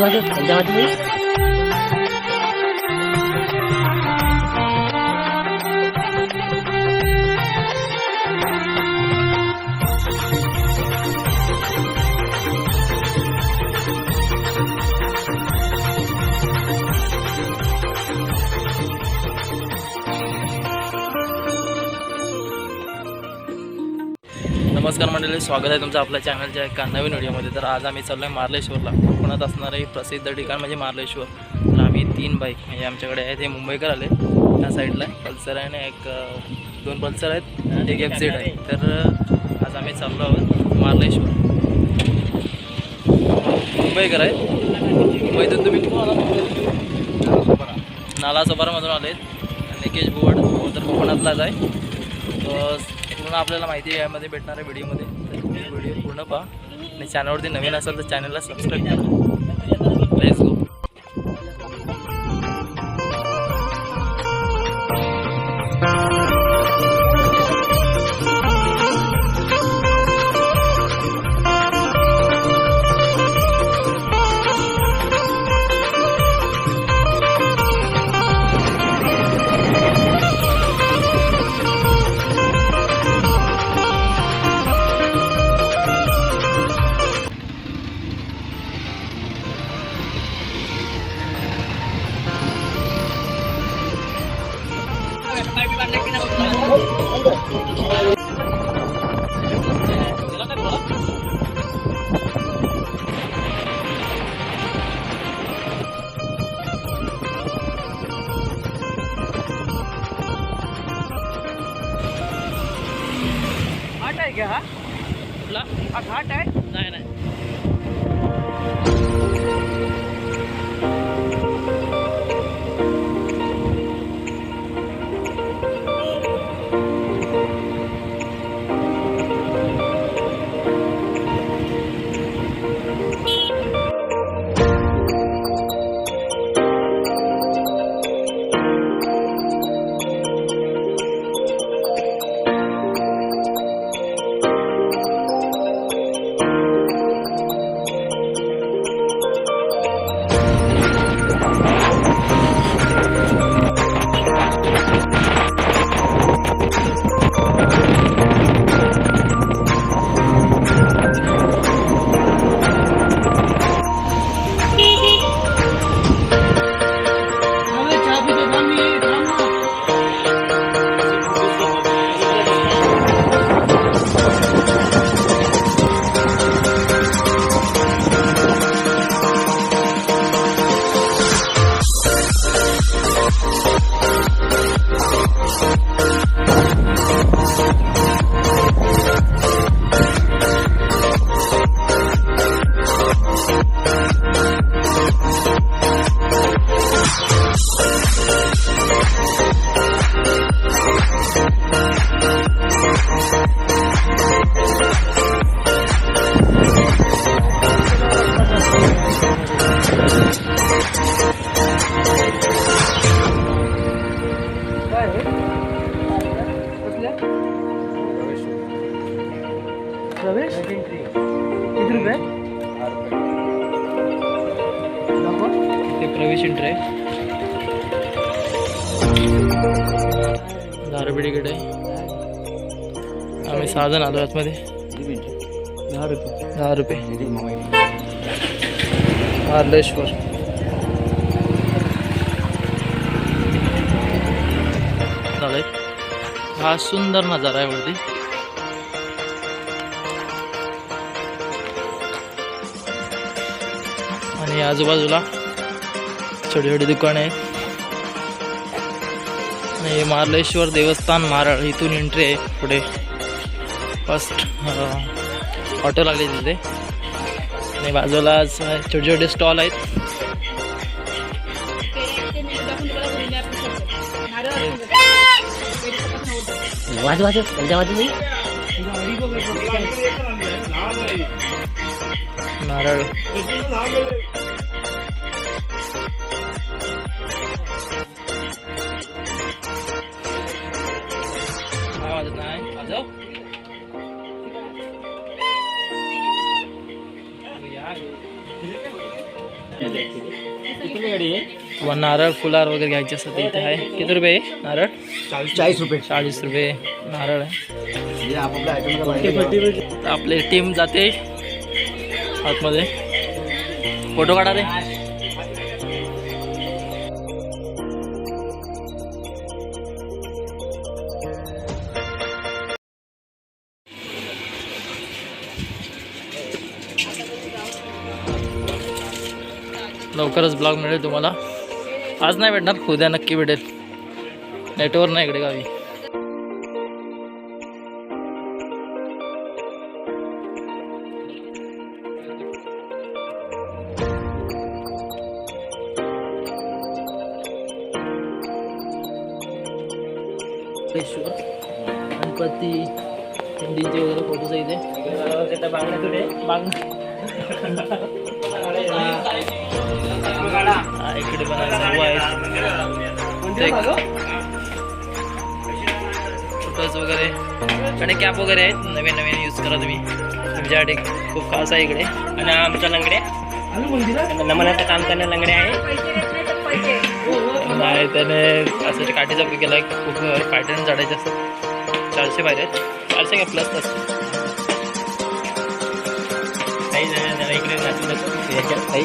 वाजू वाजू त्यांच्या नमस्कार मंडळी स्वागत आहे तुमचं आपल्या चॅनलच्या एका नवीन व्हिडिओमध्ये. तर आज आम्ही चाललो आहे मार्लेश्वरला. कोकणात असणारं एक प्रसिद्ध ठिकाण म्हणजे मार्लेश्वर. तर आम्ही तीन बाईक म्हणजे आमच्याकडे आहेत हे मुंबईकर आले त्या साईडला पल्सर आहे आणि एक दोन पल्सर आहेत एक एफ झेड आहे. तर आज आम्ही चाललो आहोत मार्लेश्वर. मुंबईकर आहेत. मुंबईतून तुम्ही नाला सोपारामधून आहेत निकेश बोर्ड तर कोकणातलाच आहे. पूर्ण आपल्याला माहिती यामध्ये भेटणार आहे व्हिडिओमध्ये तर तुम्ही व्हिडिओ पूर्ण पहा. आणि चॅनलवरती नवीन असेल तर चॅनलला सबस्क्राईब करा. प्रवेश? किती रुपये? ते प्रवेश एंट्री आहे. दारूबिडी गड आहे आम्ही सहा जण आलो आतमध्ये. दहा रुपये. दहा रुपये मार्लेश्वर चालेल. हा सुंदर नजारा आहे वरती. आणि आजूबाजूला. छोटी छोटी दुकानं आहेत आणि मार्लेश्वर देवस्थान मारळ इथून एंट्री आहे पुढे. फर्स्ट ऑटो लागले तिथे. आणि बाजूला छोटे छोटे स्टॉल आहेत. वाजू वाजू वाजू नारळ. किंवा नारळ फुलार वगैरे घ्यायचे असतात इथे आहे. किती रुपये नारळ? चाळीस रुपये. चाळीस रुपये. नारळ आहे. आपली टीम जाते. आतमध्ये. फोटो काढा रे. लवकरच ब्लॉग मिळेल तुम्हाला. आज नाही भेटणार उद्या नक्की भेटेल. नेटवर्क नाही इकडे गावी. वगैरे आहेत. नवीन नवीन यूज करा तुम्ही तुमच्यासाठी खूप खास आहे इकडे. आणि आमचा लंगड्या नमनाचं काम करणं लंगडे आहे. नाही त्याने असं काठीचा उपयोग केला खूप पॅटर्न चढायचे असतात. चारशे पाहिजे आहेत. चारशे का प्लस असतात काही जण इकडे नाचू काही.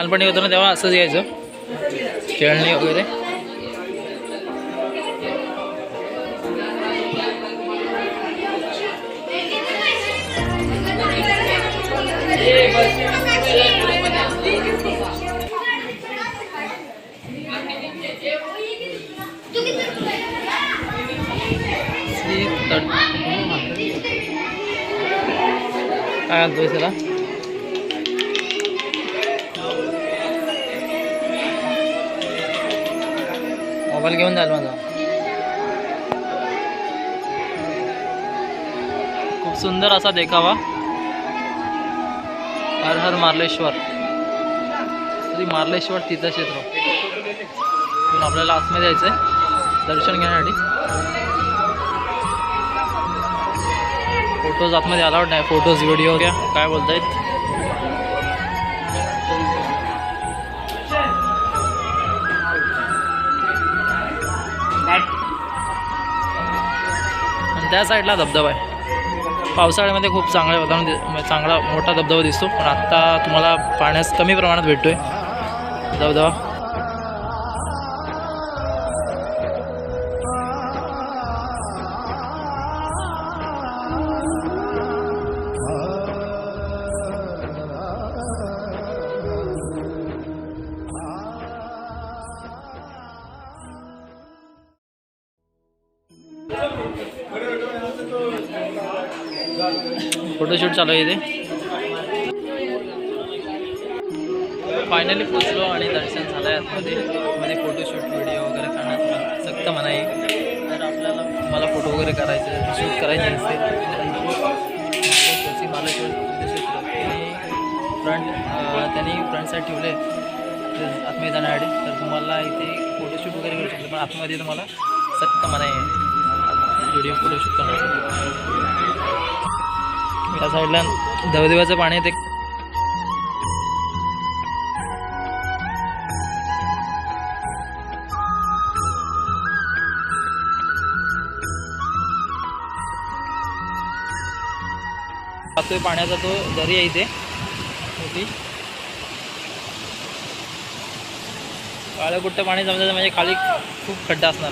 लहानपणी होतो ना तेव्हा असंच यायचं. खेळणी वगैरे. काय आणतोय त्याला मोबाईल घेऊन जाल माझा. खूप सुंदर असा देखावा. हर हर मार्लेश्वर. श्री मार्लेश्वर तीर्थक्षेत्र. आपल्याला आतमध्ये जायचंय. दर्शन घेण्यासाठी. फोटोज आतमध्ये अलाउड नाही. फोटोज व्हिडिओ घ्या काय बोलतायत? त्या साईडला धबधबा आहे. पावसाळ्यामध्ये खूप चांगल्या वातावरण म्हणजे चांगला मोठा धबधबा दिसतो. पण आत्ता तुम्हाला पाण्यास कमी प्रमाणात भेटतो आहे धबधबा. फोटोशूट चालू आहे इथे. फायनली पोचलो आणि दर्शन झालं आहे आतमध्ये मध्ये फोटोशूट व्हिडिओ वगैरे करण्यात सक्त मनाई. तर आपल्याला मला फोटो वगैरे करायचे शूट करायचे असते मला फ्रंट त्यांनी फ्रंटसाठी ठेवले. ते आतमध्ये जाण्यासाठी तर तुम्हाला इथे फोटोशूट वगैरे करू शकतो पण आतमध्ये तुम्हाला सक्त मनाई आहे. व्हिडिओ फोटोशूट करण्यासाठी या साईडला धबधब्याचं पाणी ते जातोय पाण्याचा तो दरी आहे इथे. होती काळं कुठं पाणी जमलं म्हणजे खाली खूप खड्डा असणार.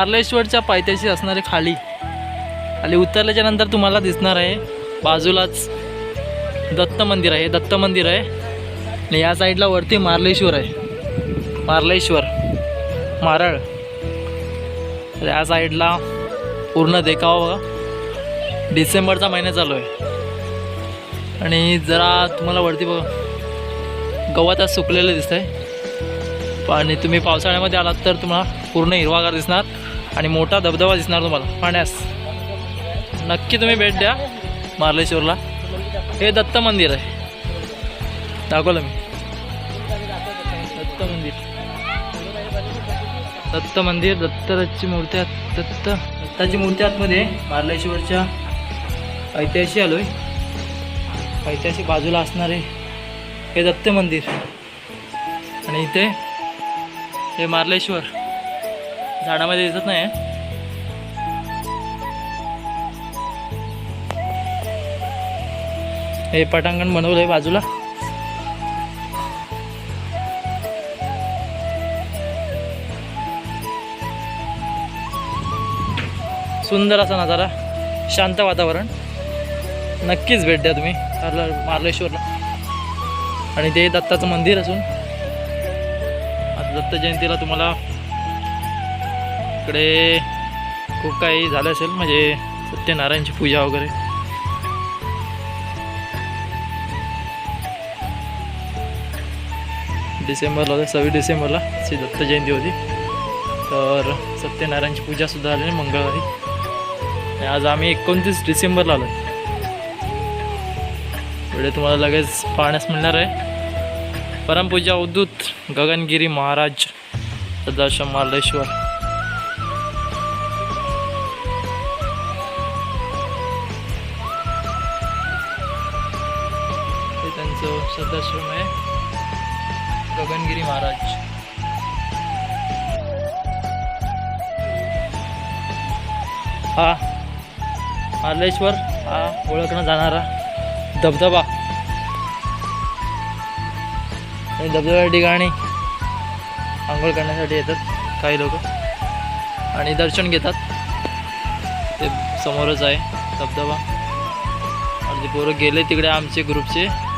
मार्लेश्वरच्या पायथ्याशी असणारे खाली खाली उतरल्याच्या नंतर तुम्हाला दिसणार आहे बाजूलाच दत्त मंदिर आहे. दत्त मंदिर आहे. आणि या साईडला वरती मार्लेश्वर आहे. मार्लेश्वर मारळ. या साईडला पूर्ण देखावा. डिसेंबरचा महिना चालू आहे. आणि जरा तुम्हाला वरती बघा गवत आज सुकलेलं दिसतं आहे आणि तुम्ही पावसाळ्यामध्ये आलात तर तुम्हाला पूर्ण हिरवागार दिसणार. आणि मोठा धबधबा दिसणार तुम्हाला. पाण्यास. नक्की तुम्ही भेट द्या मार्लेश्वरला. हे दत्त मंदिर आहे. दाखवलं मी. दत्त मंदिर. दत्त मंदिर दत्ताची मूर्ती दत्त दत्ताची मूर्ती आतमध्ये मार्लेश्वरच्या ऐतिहासिक आलोय. ऐतिहासिक बाजूला असणारे हे दत्त मंदिर. आणि इथे हे मार्लेश्वर. झाडामध्ये दिसत नाही हे पटांगण बनवलंय बाजूला. सुंदर असा नजारा शांत वातावरण. नक्कीच भेट द्या तुम्ही मार्लेश्वरला. आणि ते दत्ताचं मंदिर असून दत्त जयंतीला तुम्हाला इकडे खूप काही झालं असेल म्हणजे सत्यनारायणची पूजा वगैरे. डिसेंबरला होते सव्वीस डिसेंबरला श्री दत्त जयंती होती. तर सत्यनारायणची पूजासुद्धा आली मंगळवारी. आणि आज आम्ही एकोणतीस डिसेंबरला आलो पुढे तुम्हाला लगेच पाहण्यास मिळणार आहे. परमपूजा उद्धूत गगनगिरी महाराज सदाशिव मार्लेश्वर. सदस्य में गगनगिरी महाराज। हा मार्लेश्वर हा ओळखला जाणारा धबधबा. आणि धबधब्या ठिकाणी आंघोळ करण्यासाठी येतात काही लोक. आणि दर्शन घेतात. ते समोरच आहे धबधबा. आणि ते पोरं गेले तिकडे आमचे ग्रुपचे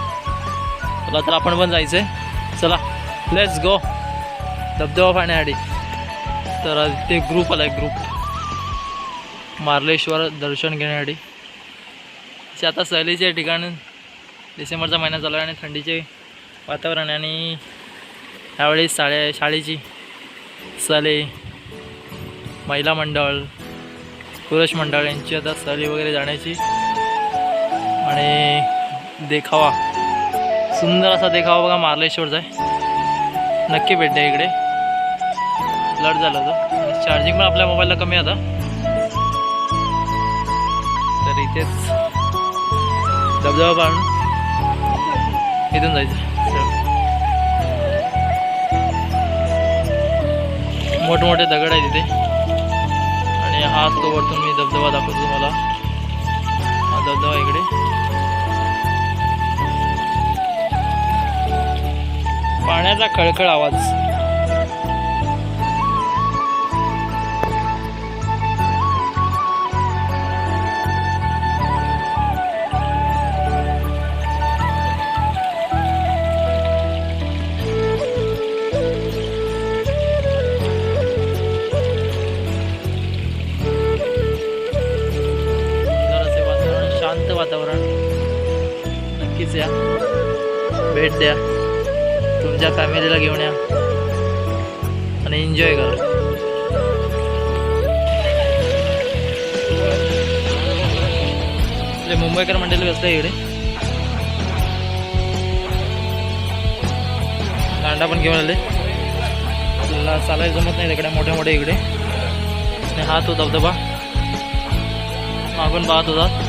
चला तर आपण पण जायचं आहे चला लेट्स गो धबधबा पाहण्यासाठी. तर ते ग्रुप आला आहे ग्रुप मार्लेश्वर दर्शन घेण्यासाठी. असे आता सहलीचे ठिकाण डिसेंबरचा महिना चालू आहे आणि थंडीचे वातावरण आहे आणि ह्यावेळी शाळे शाळेची सहली महिला मंडळ पुरुष मंडळ यांची आता सहली वगैरे जाण्याची आणि देखावा. सुंदर असा देखावा बघा मार्लेश्वरचा आहे. नक्की भेट द्या इकडे. फ्लड झालं होतं. चार्जिंग पण आपल्या मोबाईलला कमी आता. तर इथेच धबधबा पाहून इथून जायचं. मोठमोठे दगड आहे तिथे आणि हा तो वरतून मी धबधबा दाखवतो तुम्हाला. हा धबधबा इकडे. पाण्याचा खळखळ आवाज. वातावरण शांत वातावरण. नक्कीच या. भेट द्या. तुमच्या फॅमिलीला घेऊन या. आणि एन्जॉय करा. मुंबईकर मंडळी कसलं आहे इकडे. दांडा पण घेऊन आले. आपल्याला चालायला जमत नाही तिकडे मोठे मोठे इकडे. आणि हा तो धबधबा. मागून पाहत होता.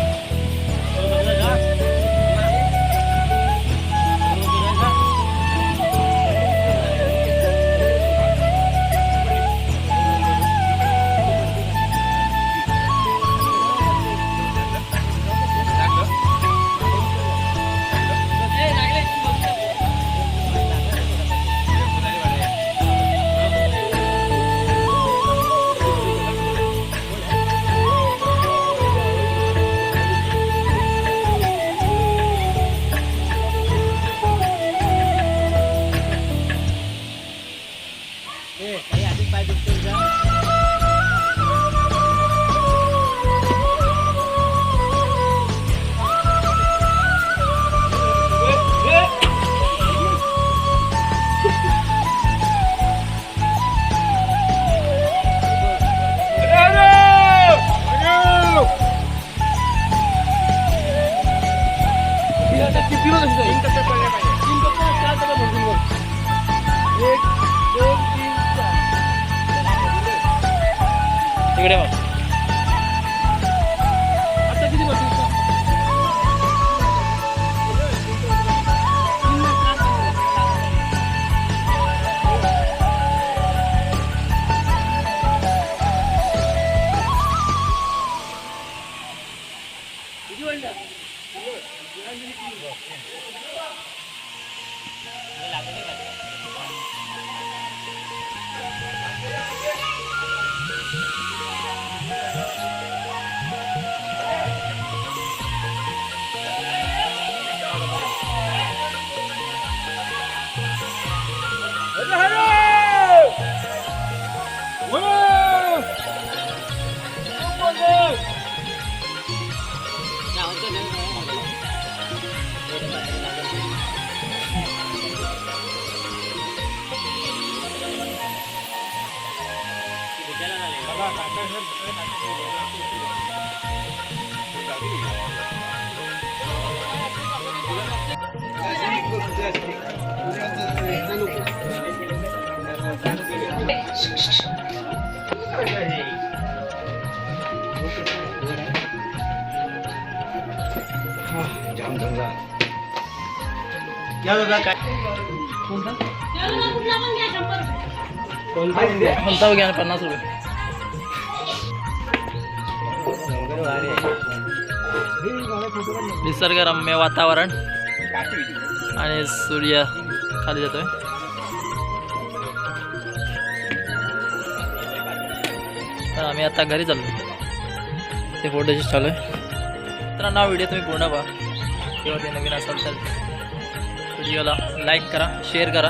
Bây giờ, 吧 कोणता इंडिया कोणता घ्या पन्नास रुपये निसर्गरम्य वातावरण. आणि सूर्य खाली जातोय. तर आम्ही आता घरी चाललो ते फोटोशूट चालू आहे. तर नाव व्हिडिओ तुम्ही पूर्ण पहा किंवा ते नवीन असाल तर व्हिडिओला लाईक करा शेअर करा.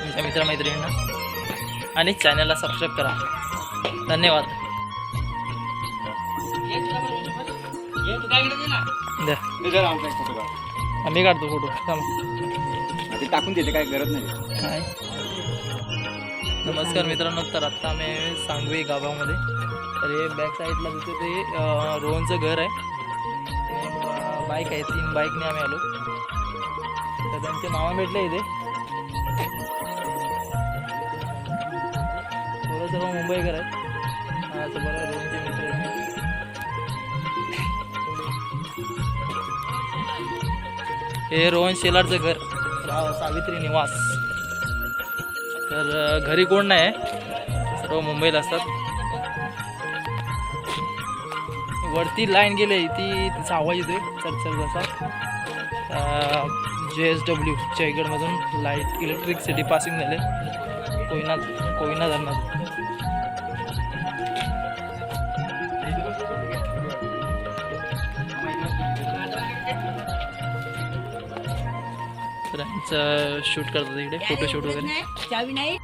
तुमच्या मित्रमैत्रिणींना. आणि चॅनलला सबस्क्राईब करा. धन्यवाद. आम्ही काढतो फोटो. ते टाकून देते काय गरज नाही. नमस्कार मित्रांनो तर आत्ता आम्ही सांगवी गावामध्ये. तर हे बॅक साईडला तिथे ते रोहनचं घर आहे. बाईक आहे तीन बाईकने आम्ही आलो. तर त्यांचे मामा भेटले इथे. थोडं सर्व मुंबईकर हा, बरं रोहनचे मित्र हे रोहन शेलारचं घर. सावित्री निवास. तर घरी कोण नाही सर्व मुंबईला असतात. वरती लाईन गेली ती तिचा आवाज येतोय. चरचर जसा. जे एस डब्ल्यू जयगडमधून लाइट इलेक्ट्रिसिटी पासिंग झाले कोयना कोयना धरणात तर यांचं शूट करतात इकडे फोटोशूट वगैरे. चावी नाही